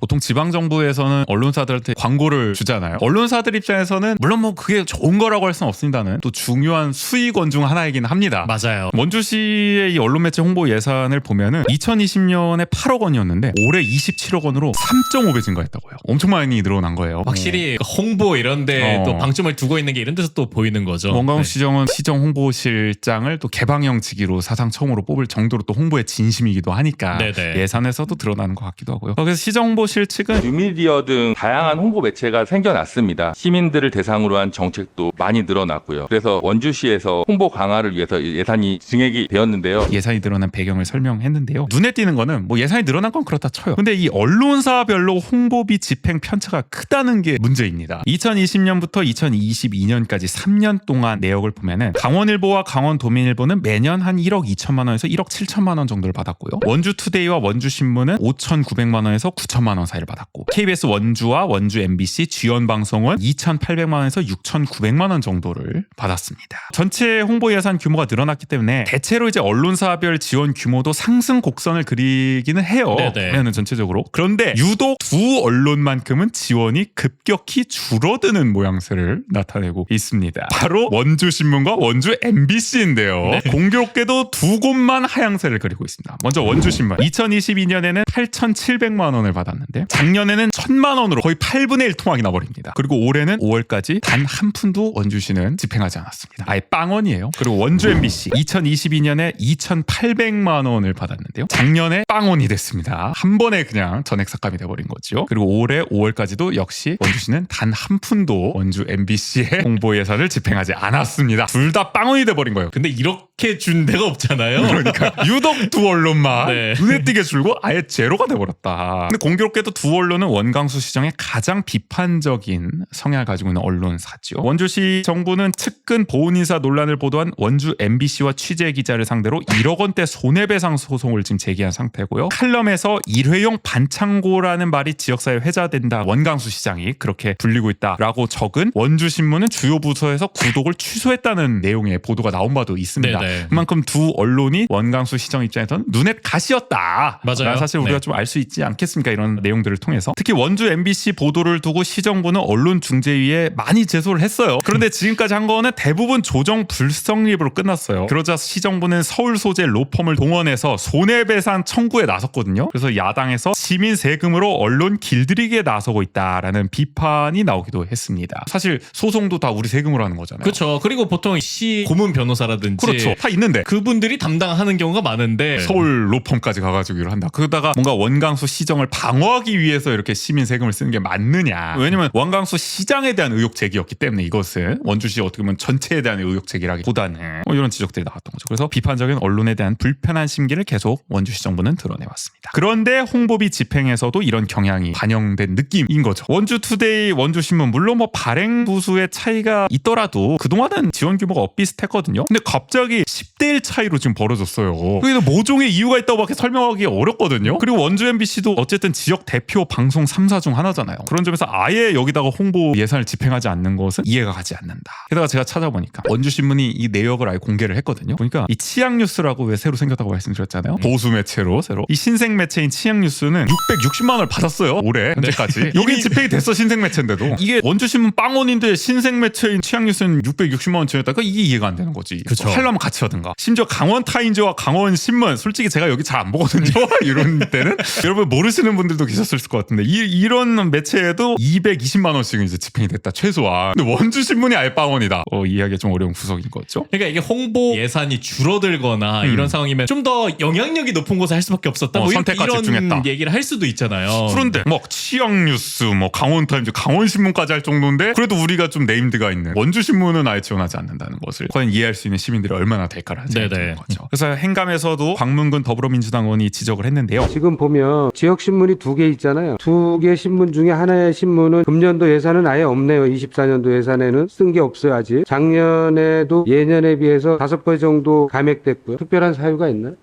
보통 지방 정부에서는 언론사들한테 광고를 주잖아요. 언론사들 입장에서는 물론 뭐 그게 좋은 거라고 할 수는 없습니다는 또 중요한 수익원 중 하나이긴 합니다. 맞아요. 원주시의 이 언론 매체 홍보 예산을 보면은 2020년에 8억 원이었는데 올해 27억 원으로 3.5배 증가했다고요. 엄청 많이 늘어난 거예요. 확실히 홍보 이런데 어. 또 방점을 두고 있는 게 이런 데서 또 보이는 거죠. 원광우 네. 시정은 시정 홍보실장을 또 개방형 직위로 사상 처음으로 뽑을 정도로 또 홍보에 진심이기도 하니까 네네. 예산에서도 드러나는 것 같기도 하고요. 그래서 시정 홍보 실 측은 뉴미디어 등 다양한 홍보 매체가 생겨났습니다. 시민들을 대상으로 한 정책도 많이 늘어났고요. 그래서 원주시에서 홍보 강화를 위해서 예산이 증액이 되었는데요. 예산이 늘어난 배경을 설명했는데요. 눈에 띄는 거는 뭐 예산이 늘어난 건 그렇다 쳐요. 근데 이 언론사별로 홍보비 집행 편차가 크다는 게 문제입니다. 2020년부터 2022년까지 3년 동안 내역을 보면은 강원일보와 강원도민일보는 매년 한 1억 2천만 원에서 1억 7천만 원 정도를 받았고요. 원주투데이와 원주신문은 5,900만 원에서 9천만 원 사이를 받았고 KBS 원주와 원주 MBC 지원 방송은 2,800만 원에서 6,900만 원 정도를 받았습니다. 전체 홍보 예산 규모가 늘어났기 때문에 대체로 이제 언론사별 지원 규모도 상승 곡선을 그리기는 해요. 네네. 보면은 전체적으로. 그런데 유독 두 언론만큼은 지원이 급격히 줄어드는 모양새를 나타내고 있습니다. 바로 원주 신문과 원주 MBC인데요. 네. 공교롭게도 두 곳만 하향세를 그리고 있습니다. 먼저 원주 신문. 2022년에는 8,700만 원을 받았는데 작년에는 1,000만 원으로 거의 8분의 1 토막이 나버립니다. 그리고 올해는 5월까지 단 한 푼도 원주시는 집행하지 않았습니다. 아예 빵원이에요. 그리고 원주 MBC 2022년에 2,800만 원을 받았는데요. 작년에 빵원이 됐습니다. 한 번에 그냥 전액 삭감이 돼버린 거죠. 그리고 올해 5월까지도 역시 원주시는 단 한 푼도 원주 MBC의 홍보 예산을 집행하지 않았습니다. 둘 다 빵원이 돼버린 거예요. 근데 이렇게 준 데가 없잖아요. 그러니까 유독 두 언론만 네. 눈에 띄게 줄고 아예 제로가 돼버렸다. 근데 공교롭게 도 두 언론은 원광수 시정의 가장 비판적인 성향을 가지고 있는 언론사죠. 원주시 정부는 측근 보훈인사 논란을 보도한 원주 MBC와 취재 기자를 상대로 1억 원대 손해배상 소송을 지금 제기한 상태고요. 칼럼에서 일회용 반창고라는 말이 지역사회 회자된다. 원광수 시장이 그렇게 불리고 있다라고 적은 원주 신문은 주요 부서에서 구독을 취소했다는 내용의 보도가 나온 바도 있습니다. 네네. 그만큼 두 언론이 원광수 시정 입장에서는 눈에 가시였다. 맞아요. 사실 우리가 네. 좀알 수 있지 않겠습니까? 이런 내용들을 통해서 특히 원주 MBC 보도를 두고 시정부는 언론중재위에 많이 제소를 했어요. 그런데 지금까지 한 거는 대부분 조정 불성립으로 끝났어요. 그러자 시정부는 서울 소재 로펌을 동원해서 손해배상 청구에 나섰거든요. 그래서 야당에서 시민 세금으로 언론 길들이기에 나서고 있다라는 비판이 나오기도 했습니다. 사실 소송도 다 우리 세금으로 하는 거잖아요. 그렇죠. 그리고 보통 시 고문 변호사라든지 그렇죠. 다 있는데 그분들이 담당하는 경우가 많은데 서울 로펌까지 가가지고 일을 한다. 그러다가 뭔가 원광수 시정을 방어 하기 위해서 이렇게 시민 세금을 쓰는 게 맞느냐. 왜냐면 원광수 시장에 대한 의혹 제기였기 때문에 이것은 원주시 어떻게 보면 전체에 대한 의혹 제기라기보다는 뭐 이런 지적들이 나왔던 거죠. 그래서 비판적인 언론에 대한 불편한 심기를 계속 원주시 정부는 드러내왔습니다. 그런데 홍보비 집행에서도 이런 경향이 반영된 느낌인 거죠. 원주투데이, 원주신문 물론 뭐 발행 부수의 차이가 있더라도 그동안은 지원 규모가 엇비슷했거든요. 근데 갑자기 10대 1 차이로 지금 벌어졌어요. 그래서 모종의 이유가 있다고 밖에 설명하기 어렵거든요. 그리고 원주 MBC도 어쨌든 지역 대표 방송 3사 중 하나잖아요. 그런 점에서 아예 여기다가 홍보 예산을 집행하지 않는 것은 이해가 가지 않는다. 게다가 제가 찾아보니까 원주 신문이 이 내역을 아예 공개를 했거든요. 보니까 이 치약 뉴스라고 왜 새로 생겼다고 말씀드렸잖아요. 보수 매체로 새로 이 신생 매체인 치약 뉴스는 660만 원을 받았어요. 올해 현재까지. 여기 집행이 됐어 신생 매체인데도 이게 원주 신문 빵원인데 신생 매체인 치약 뉴스는 660만 원 지원했다가 이게 이해가 안 되는 거지. 그쵸. 하려면 같이 하든가. 심지어 강원 타임즈와 강원 신문 솔직히 제가 여기 잘 안 보거든요. 이런 때는 여러분 모르시는 분들도 계 셨을 것 같은데 이, 이런 매체에도 220만 원씩은 이제 집행이 됐다 최소한. 근데 원주 신문이 아예 빵원이다. 어, 이해하기 좀 어려운 구석인 거죠. 그러니까 이게 홍보 예산이 줄어들거나 음. 이런 상황이면 좀 더 영향력이 높은 곳에 할 수밖에 없었다. 어, 뭐 선택과 이런 집중했다. 얘기를 할 수도 있잖아요. 그런데 뭐 치약 뉴스, 뭐 강원 타임즈, 강원 신문까지 할 정도인데 그래도 우리가 좀 네임드가 있는 원주 신문은 아예 지원하지 않는다는 것을 과연 이해할 수 있는 시민들이 얼마나 될까라는 생각이. 드는 거죠. 그래서 행감에서도 광문군 더불어민주당 의원이 지적을 했는데요. 지금 보면 지역 신문이 두개 있잖아요. 두 개 신문 중에 하나의 신문은 금년도 예산은 아예 없네요. 24년도 예산에는 쓴 게 없어요 아직. 작년에도 예년에 비해서 다섯 배 정도 감액됐고요. 특별한 사유가 있나요?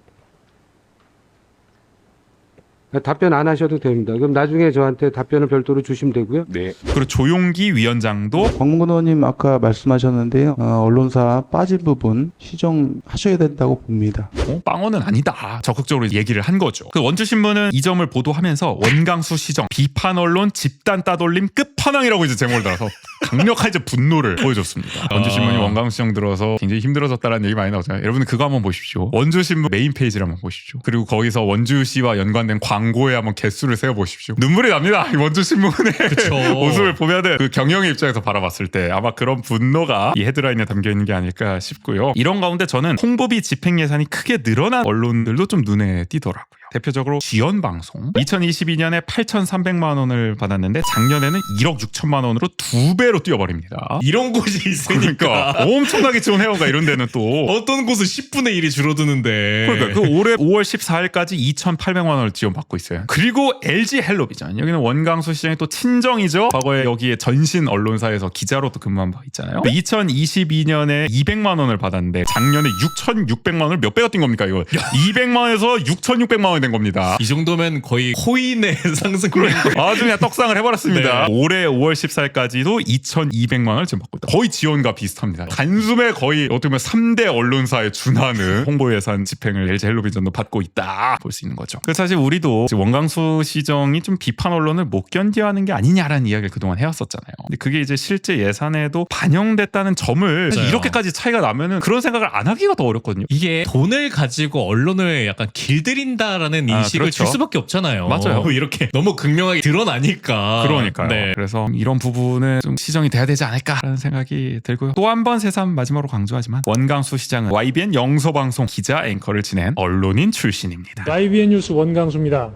답변 안 하셔도 됩니다. 그럼 나중에 저한테 답변을 별도로 주시면 되고요. 네. 그리고 조용기 위원장도 광문근 의원님 아까 말씀하셨는데요. 어, 언론사 빠진 부분 시정하셔야 된다고 봅니다. 어, 빵원은 아니다. 적극적으로 얘기를 한 거죠. 그 원주신문은 이 점을 보도하면서 원강수 시정 비판 언론 집단 따돌림 끝판왕이라고 이제 제목을 달아서 강력한 이제 분노를 보여줬습니다. 원주신문이 아. 원강수 시정 들어서 굉장히 힘들어졌다라는 얘기 많이 나오잖아요. 여러분 그거 한번 보십시오. 원주신문 메인 페이지를 한번 보십시오. 그리고 거기서 원주시와 연관된 광고에 한번 개수를 세워 보십시오. 눈물이 납니다. 이 원주 신문의 그쵸. 모습을 보면은 그 경영의 입장에서 바라봤을 때 아마 그런 분노가 이 헤드라인에 담겨 있는 게 아닐까 싶고요. 이런 가운데 저는 홍보비 집행 예산이 크게 늘어난 언론들도 좀 눈에 띄더라고요. 대표적으로 지연 방송 2022년에 8,300만 원을 받았는데 작년에는 1억 6천만 원으로 두 배로 뛰어버립니다. 이런 곳이 있으니까 그러니까 엄청나게 지원해요가 이런 데는 또 어떤 곳은 10분의 1이 줄어드는데 그러니까 그 올해 5월 14일까지 2,800만 원을 지원받고 있어요. 그리고 LG 헬로비전 여기는 원강수 시장의 또 친정이죠. 과거에 여기에 전신 언론사에서 기자로 또 근무한 바 있잖아요. 2022년에 200만 원을 받았는데 작년에 6,600만 원을 몇 배가 뛴 겁니까 이거? 200만 원에서 6,600만 원이 된 겁니다. 이 정도면 거의 코인의 상승률 아주 그냥 떡상을 해버렸습니다. 올해 5월 14일까지도 2,200만 원을 지금 받고 있다. 거의 지원과 비슷합니다. 단숨에 거의 어떻게 보면 3대 언론사에 준하는 홍보 예산 집행을 LG 헬로비전도 받고 있다 볼 수 있는 거죠. 그래서 사실 우리도 원강수 시정이 좀 비판 언론을 못 견뎌하는 게 아니냐라는 이야기를 그동안 해왔었잖아요. 근데 그게 이제 실제 예산에도 반영됐다는 점을 맞아요. 이렇게까지 차이가 나면은 그런 생각을 안 하기가 더 어렵거든요. 이게 돈을 가지고 언론을 약간 길들인 다라는 아, 인식을 그렇죠. 줄 수밖에 없잖아요. 맞아요. 이렇게 너무 극명하게 드러나니까. 그러니까요. 네. 그래서 이런 부분은 좀 시정이 돼야 되지 않을까라는 생각이 들고요. 또 한 번 새삼 마지막으로 강조하지만 원강수 시장은 YBN 영서방송 기자 앵커를 지낸 언론인 출신입니다. YBN 뉴스 원강수입니다.